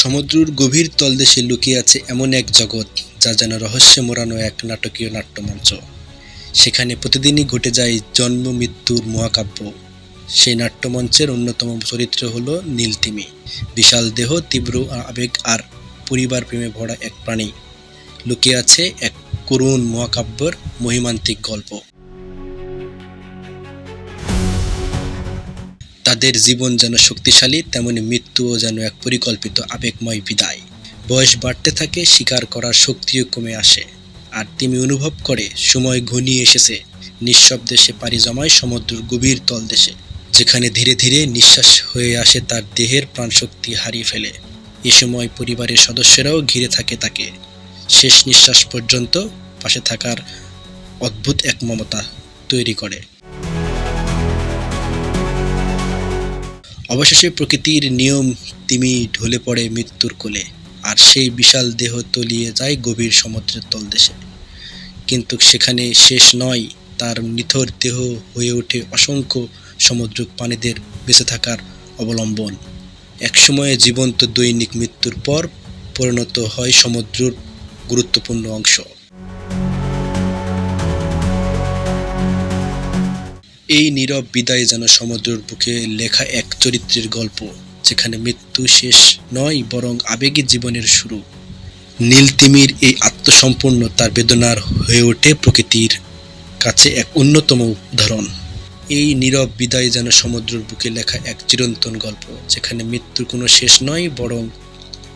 সমুদ্রের গভীর তলদেশে লুকিয়ে আছে এমন এক জগৎ, যা যেন রহস্যে মোড়ানো এক নাটকীয় নাট্যমঞ্চ। সেখানে প্রতিদিনই ঘটে যায় জন্ম, মৃত্যুর মহাকাব্য। সেই নাট্যমঞ্চের অন্যতম চরিত্র হল নীলতিমি। বিশাল দেহ, তীব্র আবেগ আর পরিবার প্রেমে ভরা এক প্রাণী। লুকিয়ে আছে এক করুণ মহাকাব্যের মহিমান্তিক গল্প। তাদের জীবন যেন শক্তিশালী, তেমনি মৃত্যুও যেন এক পরিকল্পিত আবেগময় বিদায়। বয়স বাড়তে থাকে, শিকার করার শক্তিও কমে আসে। আর তিমি অনুভব করে, সময় ঘনিয়ে এসেছে। নিঃশব্দে সে পাড়ি জমায় সমুদ্রের গভীর তলদেশে যেখানে ধীরে ধীরে নিঃশ্বাস হয়ে আসে তার দেহের প্রাণশক্তি হারিয়ে ফেলে। এ সময় পরিবারের সদস্যরাও ঘিরে থাকে তাকে। শেষ নিঃশ্বাস পর্যন্ত পাশে থাকার অদ্ভুত এক মমতা তৈরি করে। অবশেষে প্রকৃতির নিয়ম তিমি ঢলে পড়ে মৃত্যুর কোলে, আর সেই বিশাল দেহ তলিয়ে যায় গভীর সমুদ্রের তলদেশে। কিন্তু সেখানে শেষ নয়, তার নিথর দেহ হয়ে ওঠে অসংখ্য সমুদ্র প্রাণীদের বেঁচে থাকার অবলম্বন। একসময়ে জীবন্ত দৈনিক মৃত্যুর পর পরিণত হয় সমুদ্রের গুরুত্বপূর্ণ অংশ। এই নীরব বিদায় যেন সমুদ্রের বুকে লেখা এক চরিত্রের গল্প, যেখানে মৃত্যু শেষ নয় বরং আবেগী জীবনের শুরু। নীলতিমির এই আত্মসম্পূর্ণ তার বেদনার হয়ে ওঠে প্রকৃতির কাছে এক অন্যতম উদাহরণ। এই নীরব বিদায় যেন সমুদ্রের বুকে লেখা এক চিরন্তন গল্প, যেখানে মৃত্যুর কোনো শেষ নয় বরং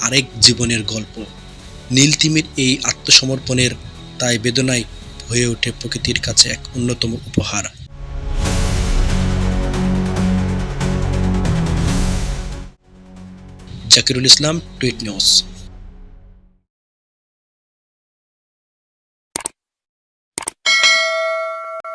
আরেক জীবনের গল্প। নীলতিমির এই আত্মসমর্পণের তাই বেদনায় হয়ে ওঠে প্রকৃতির কাছে এক অন্যতম উপহার। Zakirul Islam tweet news.